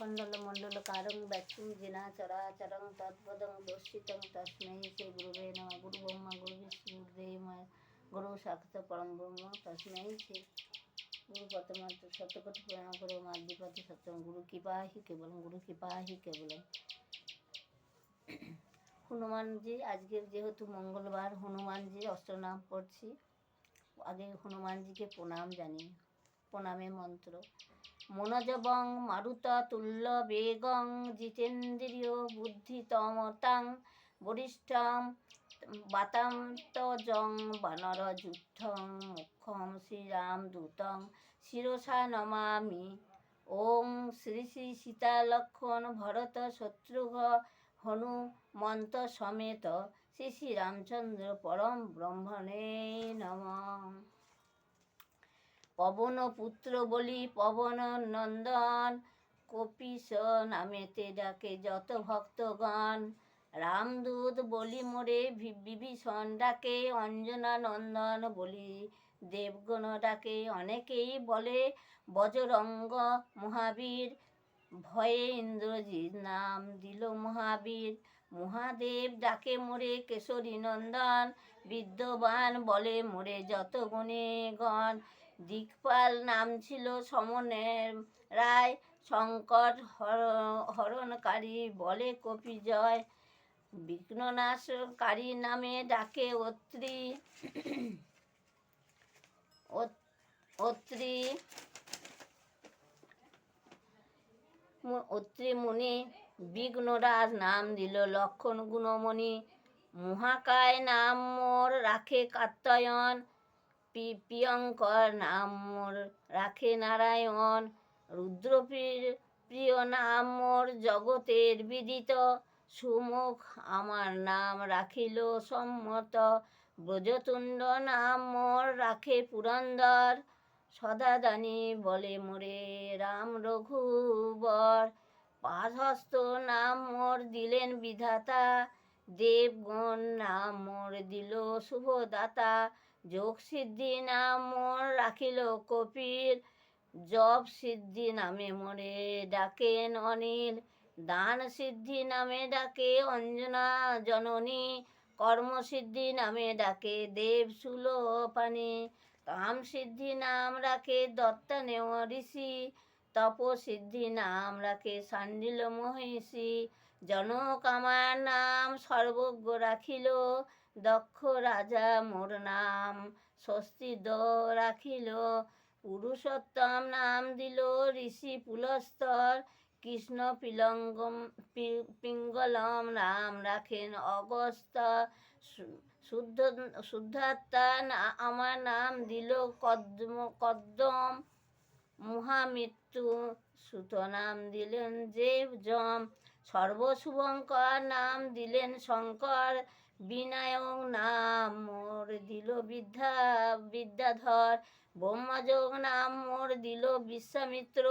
খণ্ডল মণ্ডল কারং ব্যক্ষং জিনা চরাচরং তৎপদং দর্শিতং তস্মৈ শ্রী গুরুবে নমঃ গুরু ব্রহ্মা গুরু বিষ্ণু গুরু সাক্ষাৎ পরম ব্রহ্ম তস্মৈ শ্রী গুরু পতমাত্র সত্যকটি প্রণাম করে মাদ্রিপতি সত্যম গুরু কৃপা হি কেবলম গুরু কৃপা হি কেবলম হনুমানজি আজকের যেহেতু মঙ্গলবার, হনুমানজির অষ্টনাম পড়ছি। আগে হনুমানজিকে প্রণাম জানি প্রণামে মন্ত্র। মনোজবং মারুত তুল্য বেগং জিতেন্দ্রিয় বুদ্ধিতমতাং বরিষ্ঠম বাতান্তজং বানর যুদ্ধং মুখম শ্রীরাম দূতং শিরসা নমামি। ওং শ্রী শ্রী সীতা লক্ষণ ভরত শত্রুঘ্ন হনুমন্ত সমেত শ্রী শ্রী রামচন্দ্র পরম ব্রহ্মণে নমঃ। পবন পুত্র বলি, পবন নন্দন কপিস নামেতে ডাকে যত ভক্তগণ। রামদূত বলি, মোরে বিভীষণ ডাকে, অঞ্জনা নন্দন বলি, দেবগণ ডাকে। অনেকেই বলে, বজরঙ্গ মহাবীর, ভয়ে ইন্দ্রজিৎ নাম দিল মহাবীর। মহাদেব ডাকে মোরে কেশরী নন্দন, বিদ্যবান বলে মোরে যত গুণে গণ দিকপাল নাম ছিল সমনের রায়। সংকট হর- হরণকারী বলে কপি জয়। বিঘ্ননাশকারী নামে ডাকে অত্রি। অত- অত্রি অত্রি মুনি বিঘ্নরাজ নাম দিল লক্ষণ গুণমণি। মহাকায় নাম মোর রাখে কাত্যায়ন পি- প্রিয়ঙ্কর নাম মোর রাখে নারায়ণ। রুদ্রপ্রিয় প্রিয় নাম মোর জগতের বিদিত। সুমুখ আমার নাম রাখিল সম্মত। ব্রজতুণ্ড নাম মোর রাখে পুরন্দর। সদাদানি বলে মোরে রাম রঘুবর। পাঁচহস্ত নাম মোর দিলেন বিধাতা। দেবগণ নাম মোর দিল শুভদাতা। যোগ সিদ্ধি নাম মোর রাখিল কপিল জব সিদ্ধি নামে মোরে ডাকেন অনিল, দান সিদ্ধি নামে ডাকে অঞ্জনা জননী কর্মসিদ্ধি নামে ডাকে দেব সুলোপানি, কাম সিদ্ধি নাম রাখে দত্তানেও ঋষি তপসিদ্ধি নাম রাখে সান্ডিল মহিষী, জনক আমার নাম সর্বজ্ঞ রাখিল দক্ষ রাজা মোর নাম স্বস্তি দ রাখিল। পুরুষোত্তম নাম দিল ঋষি পুলস্তর। কৃষ্ণ পিলঙ্গম পিঙ্গলম নাম রাখেন অগস্ত। শুদ্ধ, শুদ্ধাত্মা আমার নাম দিল কদ্ম, কদ্দম। মহামৃত্যু সুত নাম দিলেন দেব যম সর্বশুভঙ্কর নাম দিলেন শঙ্কর। বিনায়ক নাম মোর দিল বিদ্যা বিদ্যাধর ব্রহ্মযোগ নাম মোর দিল বিশ্বামিত্র।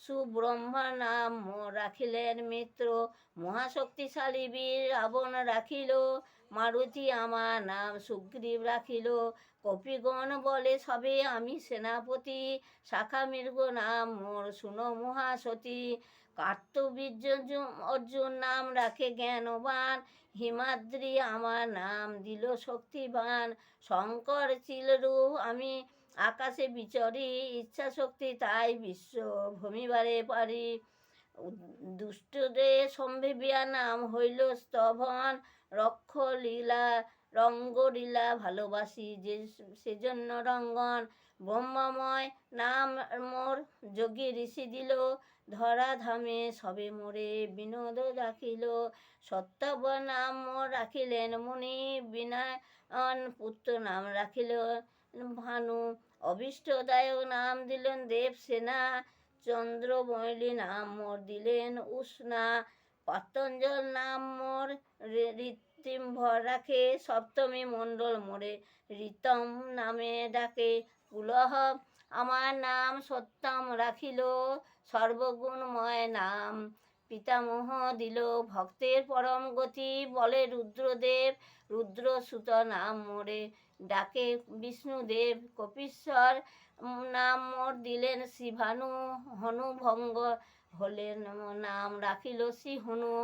সুব্রহ্মা নাম মোর রাখিলেন মিত্র। মহাশক্তিশালী বীর রাবণ রাখিল। মারুতি আমার নাম সুগ্রীব রাখিল। কপিগণ বলে, সবে আমি সেনাপতি। শাখা মৃগ নাম মোর শুনো মহাসতী। কার্তবীর্য অর্জুন নাম রাখে জ্ঞানবান। হিমাদ্রি আমার নাম দিল শক্তিবান। শঙ্কর চিলরূপ আমি আকাশে বিচরি। ইচ্ছা শক্তি তাই বিশ্ব ভূমিবারে পারি। দুষ্টদের সম্ভেবিয়া নাম হইল স্তভন রক্ষ লীলা রঙ্গলীলা ভালোবাসি যে সেজন্য রঙ্গন। ব্রহ্মময় নাম মোর যোগী ঋষি দিল। ধরা ধামে সবে মোরে বিনোদ রাখিল। সত্যব নাম মোর রাখিলেন মুনি, বিনায়ন পুত্র নাম রাখিল। ভানু অভীষ্টদায়ক নাম দিলেন দেবসেনা চন্দ্রমৌলি নাম মোর দিলেন উষ্ণা। পতঞ্জল নাম মোর রি- ঋত্বিম্ভর রাখে। সপ্তমী মণ্ডল মোরে ঋতম নামে ডাকে। পুলহ আমার নাম সত্যম রাখিল, সর্বগুণময় নাম। পিতামহ দিল ভক্তের পরম গতি, বলে রুদ্রদেব রুদ্রসুত নাম মোরে ডাকে বিষ্ণুদেব, কপীশ্বর নাম মোর দিলেন শিভানু, হনুভঙ্গ হলেন নাম রাখিল সিংহনু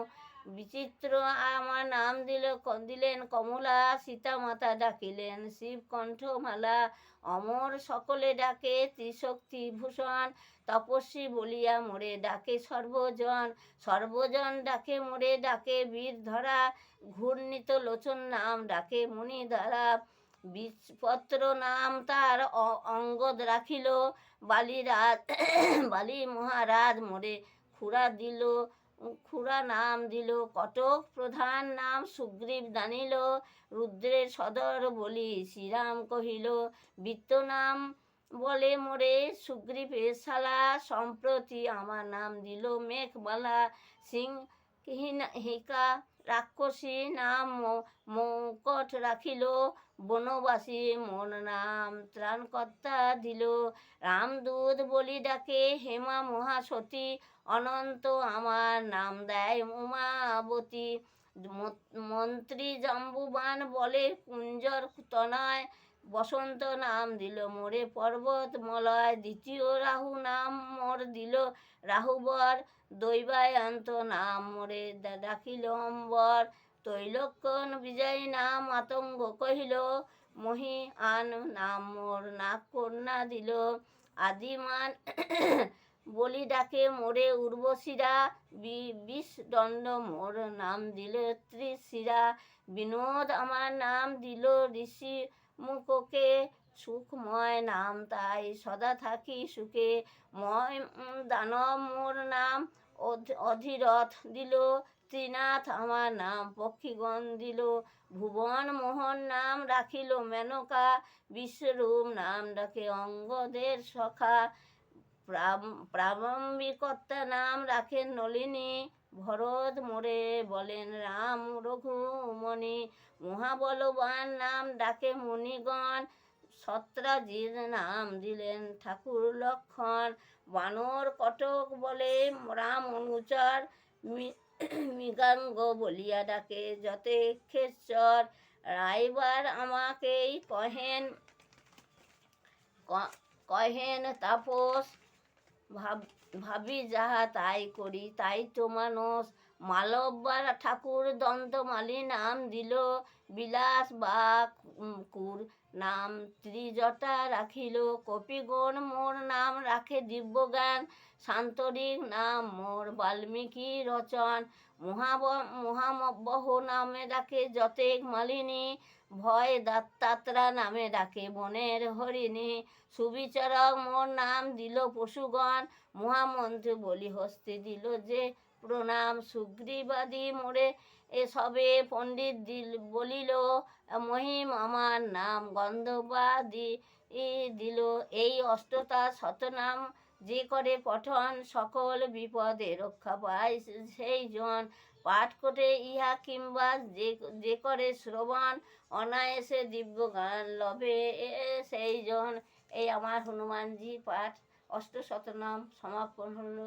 বিচিত্র আমার নাম দিল দিলেন কমলা সীতা মাতা ডাকিলেন শিব কণ্ঠমালা অমর সকলে ডাকে, ত্রিশক্তি ভূষণ, তপস্বী বলিয়া মোরে ডাকে সর্বজন সর্বজন ডাকে মোরে ডাকে বীর ধরা ঘূর্ণিত লোচন নাম ডাকে মুনি দ্বারা বীজপত্র নাম তার অঙ্গদ রাখিল বালিরাজ বালি মহারাজ মোরে খুড়া দিল খুড়া নাম দিল, কটক প্রধান নাম সুগ্রীব দানিল, রুদ্রের সদর বলি শ্রীরাম কহিল, বৃত্ত নাম বলে মোরে সুগ্রীবের শালা, সম্প্রতি আমার নাম দিল মেঘবালা সিং হিকা রাক্ষসী নাম মৌকট রাখিল। বনবাসী মন নাম ত্রাণকর্তা দিল। রামদূত বলি ডাকে, হেমা মহাসতী, অনন্ত আমার নাম দেয় উমাবতী। মন্ত্রী জাম্বুবান বলে, কুঞ্জর তনয় বসন্ত নাম দিল মোরে পর্বত মলয়, দ্বিতীয় রাহু নাম মোর দিল রাহুবর দৈবায়ন্ত নাম মোরে ডাকিল অম্বর। তৈলক্ষণ বিজয় নাম আতঙ্গ কহিল মহি আন নাম মোর নাক কন্যা দিল। আদিমান বলি ডাকে মোরে উর্বশিরা বিষ দণ্ড মোর নাম দিল ত্রিশিরা। বিনোদ আমার নাম দিল ঋষি মুখকে সুখময় নাম, তাই সদা থাকি সুখে। ময় দানব মোর নাম অধীরথ দিল। ত্রিনাথ আমার নাম, পক্ষীগণ দিল। ভুবন মোহন নাম রাখিল মেনকা। বিশ্বরূপ নাম ডাকে অঙ্গদের সখা। প্রারম্ভিকর্তা নাম রাখেন নলিনী। ভরত মোরে বলেন, রাম রঘুমণি, মহাবলবান নাম ডাকে মুনিগণ। সত্রাজিৎ নাম দিলেন ঠাকুর লক্ষণ। বানর কটক বলে, রাম অনুচর। মৃগাঙ্গ বলিয়া ডাকে যতেক্ষেশ্বর রাইবার আমাকেই কহেন। কহেন তাপস। ভাব ভাবি যাহা তাই করি তাই তো মানুষ। মালব্বার ঠাকুর দন্তমালি নাম দিল, বিলাস বা কুর নাম ত্রিজটা রাখিল। কপিগণ মোর নাম রাখে দিব্যজ্ঞান শান্তরিক নাম মোর বাল্মীকি রচন। মহাব, মহাবহ নামে ডাকে যতেক মালিনী, ভয় দাত্তাত্রা নামে ডাকে বনের হরিণী। সুবিচারক মোর নাম দিল পশুগণ, মহামন্ত্রী বলি হস্তে দিল যে প্রণাম সুগ্রীবাদী মোরে এসবে পণ্ডিত দিল বলিল, মহিম, আমার নাম গন্ধবাদী দিল। এই অষ্টতা শতনাম যে করে পঠন, সকল বিপদে রক্ষা পায় সেই জন। পাঠ করে ইহা কিংবা যে যে করে শ্রবণ, অনায়াসে দিব্য গান লবে সেই জন। এই আমার হনুমানজি পাঠ অষ্টশতনাম সমাপন হলো।